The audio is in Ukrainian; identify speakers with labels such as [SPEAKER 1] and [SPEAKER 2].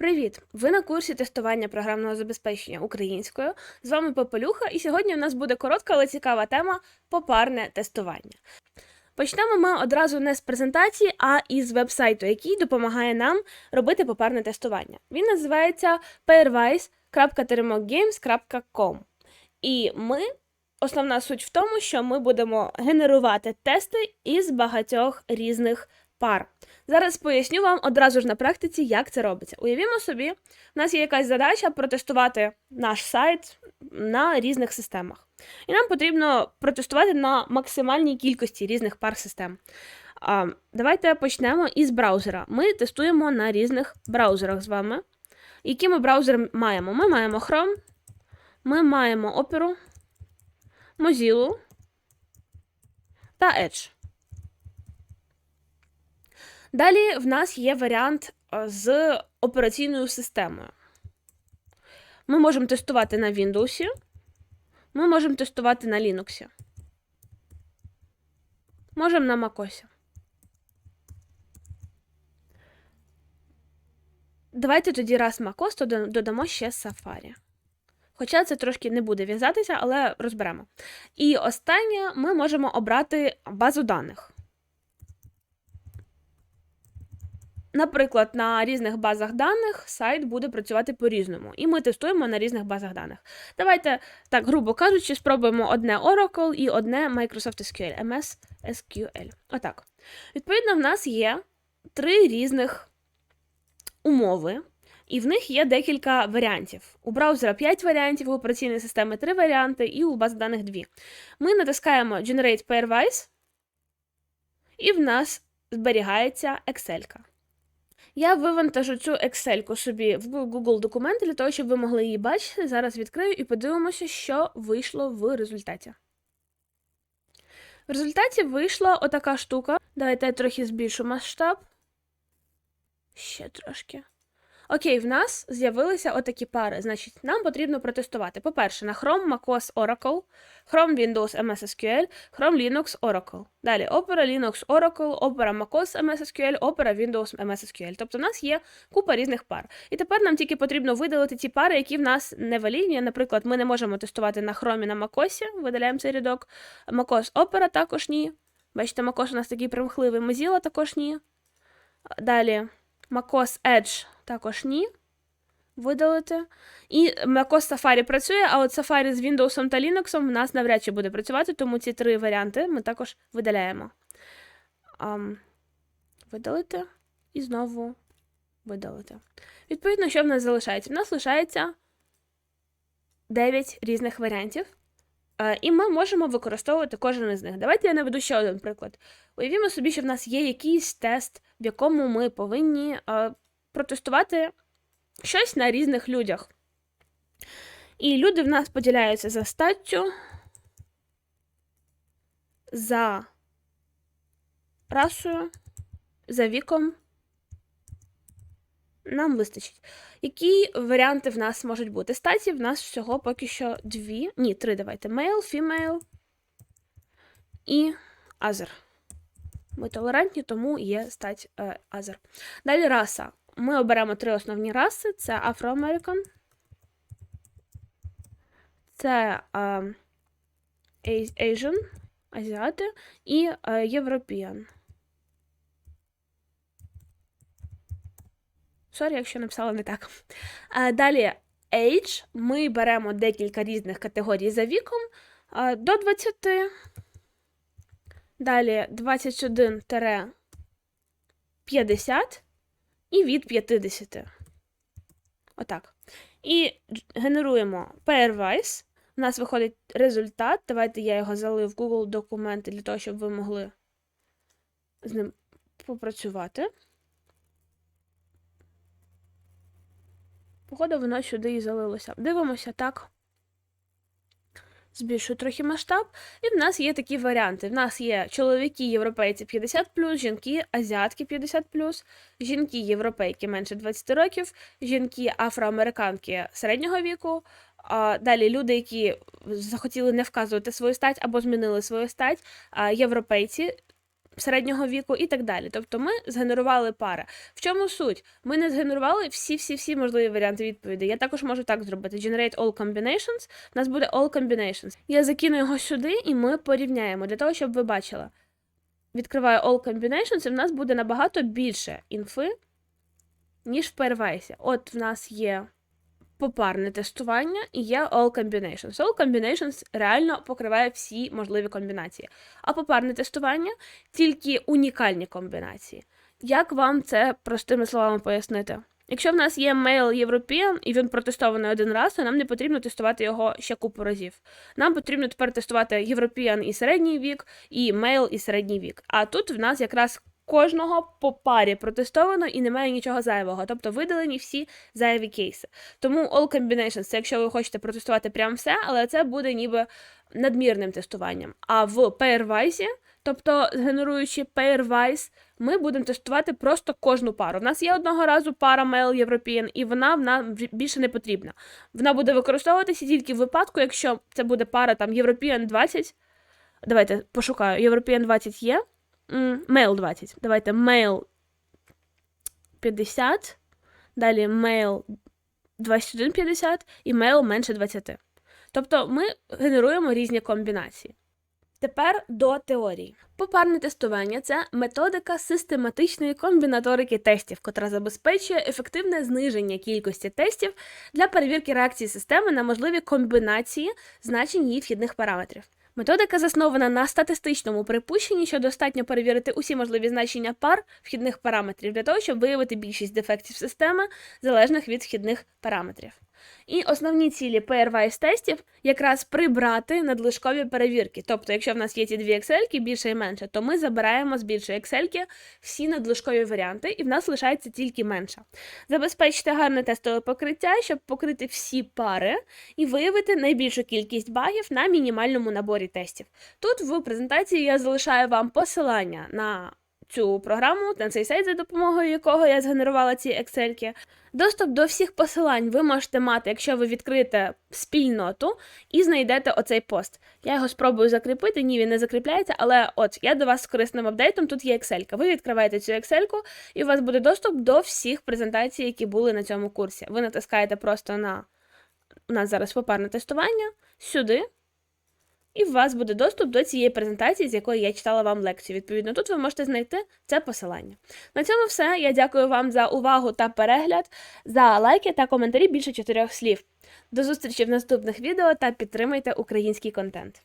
[SPEAKER 1] Привіт! Ви на курсі тестування програмного забезпечення українською. З вами Попелюха, і сьогодні у нас буде коротка, але цікава тема попарне тестування. Почнемо ми одразу не з презентації, а із веб-сайту, який допомагає нам робити попарне тестування. Він називається pairwise.terimokgames.com. І ми, основна суть в тому, що ми будемо генерувати тести із багатьох різних пар. Зараз поясню вам одразу ж на практиці, як це робиться. Уявімо собі, в нас є якась задача протестувати наш сайт на різних системах. І нам потрібно протестувати на максимальній кількості різних пар систем. А, давайте почнемо із браузера. Ми тестуємо на різних браузерах з вами. Які ми браузери маємо? Ми маємо Chrome, ми маємо Opera, Mozilla та Edge. Далі в нас є варіант е, з операційною системою. Ми можемо тестувати на Windows, ми можемо тестувати на Linux. Можемо на MacOS. Давайте тоді раз MacOS, то додамо ще Safari. Хоча це трошки не буде в'язатися, але розберемо. І останнє ми можемо обрати базу даних. Наприклад, на різних базах даних сайт буде працювати по-різному, і ми тестуємо на різних базах даних. Давайте, так, грубо кажучи, спробуємо одне Oracle і одне Microsoft SQL, MS SQL. Отак. Відповідно, в нас є три різних умови, і в них є декілька варіантів. У браузера 5 варіантів, у операційної системи 3 варіанти, і у бази даних 2. Ми натискаємо Generate Pairwise, і в нас зберігається Excel. -ка. Я вивантажу цю Excel собі в Google документи для того, щоб ви могли її бачити. Зараз відкрию і подивимося, що вийшло в результаті. В результаті вийшла отака штука. Давайте я трохи збільшу масштаб. Ще трошки. Окей, в нас з'явилися отакі пари. Значить, нам потрібно протестувати. По-перше, на Chrome macOS Oracle, Chrome Windows MS SQL, Chrome Linux Oracle. Далі Opera Linux Oracle, Opera macOS MS SQL, Opera Windows MS SQL. Тобто в нас є купа різних пар. І тепер нам тільки потрібно видалити ті пари, які в нас не валідні. Наприклад, ми не можемо тестувати на Chrome на macOS, видаляємо цей рядок. macOS Opera також ні. Бачите, macOS у нас такий примхливий, Mozilla також ні. Далі macOS Edge також ні. Видалити. І macOS Safari працює, а от Safari з Windows та Linux в нас навряд чи буде працювати, тому ці три варіанти ми також видаляємо. Um, видалити і знову видалити. Відповідно, що в нас залишається? В нас лишається 9 різних варіантів. І ми можемо використовувати кожен із них. Давайте я наведу ще один приклад. Уявімо собі, що в нас є якийсь тест, в якому ми повинні протестувати щось на різних людях. І люди в нас поділяються за статтю, за расою, за віком. Нам вистачить. Які варіанти в нас можуть бути? Статі в нас всього поки що дві. Ні, три давайте. Male, female і other. Ми толерантні, тому є стать е. Далі раса. Ми оберемо три основні раси: це Afro-American, це е, Asian, азіати і е. Сорі, якщо написала не так. А, далі age. Ми беремо декілька різних категорій за віком а, до 20. Далі 21-50 і від 50. Отак. І генеруємо pairwise. У нас виходить результат. Давайте я його залию в Google документи для того, щоб ви могли з ним попрацювати. Походу, воно сюди і залилося. Дивимося так. Збільшую трохи масштаб. І в нас є такі варіанти. В нас є чоловіки європейці 50, жінки азіатки 50, жінки європейки менше 20 років, жінки афроамериканки середнього віку. А далі люди, які захотіли не вказувати свою стать або змінили свою стать, європейці середнього віку і так далі. Тобто ми згенерували пари. В чому суть? Ми не згенерували всі-всі-всі можливі варіанти відповідей. Я також можу так зробити: Generate all combinations. У нас буде all combinations. Я закину його сюди, і ми порівняємо для того, щоб ви бачили. Відкриваю all combinations, і в нас буде набагато більше інфи, ніж в Pairwise. От в нас є попарне тестування і є all combinations. All combinations реально покриває всі можливі комбінації. А попарне тестування тільки унікальні комбінації. Як вам це простими словами пояснити? Якщо в нас є Mail European і він протестований один раз, то нам не потрібно тестувати його ще купу разів. Нам потрібно тепер тестувати European і середній вік, і Mail і середній вік. А тут в нас якраз кожного по парі протестовано і немає нічого зайвого, тобто видалені всі зайві кейси. Тому all combinations це якщо ви хочете протестувати прямо все, але це буде ніби надмірним тестуванням. А в Pairwise, тобто генеруючи Pairwise, ми будемо тестувати просто кожну пару. У нас є одного разу пара Mail European, і вона в нам більше не потрібна. Вона буде використовуватися тільки в випадку, якщо це буде пара там European 20. Давайте пошукаю. European 20 є. Mail 20. Давайте Mail 50. Далі Mail 2150 і Mail менше 20. Тобто ми генеруємо різні комбінації. Тепер до теорії. Попарне тестування це методика систематичної комбінаторики тестів, котра забезпечує ефективне зниження кількості тестів для перевірки реакції системи на можливі комбінації значень її вхідних параметрів. Методика заснована на статистичному припущенні, що достатньо перевірити усі можливі значення пар вхідних параметрів для того, щоб виявити більшість дефектів системи, залежних від вхідних параметрів. І основні цілі pairwise тестів якраз прибрати надлишкові перевірки. Тобто, якщо в нас є ці дві Excel, більше і менше, то ми забираємо з більшої Excel всі надлишкові варіанти, і в нас лишається тільки менша. Забезпечте гарне тестове покриття, щоб покрити всі пари і виявити найбільшу кількість багів на мінімальному наборі тестів. Тут в презентації я залишаю вам посилання на цю програму, на цей сайт, за допомогою якого я згенерувала ці Excel. Доступ до всіх посилань ви можете мати, якщо ви відкрите спільноту і знайдете оцей пост. Я його спробую закріпити, ні, він не закріпляється, але от я до вас з корисним апдейтом, тут є Excel. Ви відкриваєте цю Excel, і у вас буде доступ до всіх презентацій, які були на цьому курсі. Ви натискаєте просто на у нас зараз попарне тестування, сюди. І у вас буде доступ до цієї презентації, з якої я читала вам лекцію. Відповідно, тут ви можете знайти це посилання. На цьому все. Я дякую вам за увагу та перегляд, за лайки та коментарі більше чотирьох слів. До зустрічі в наступних відео та підтримайте український контент.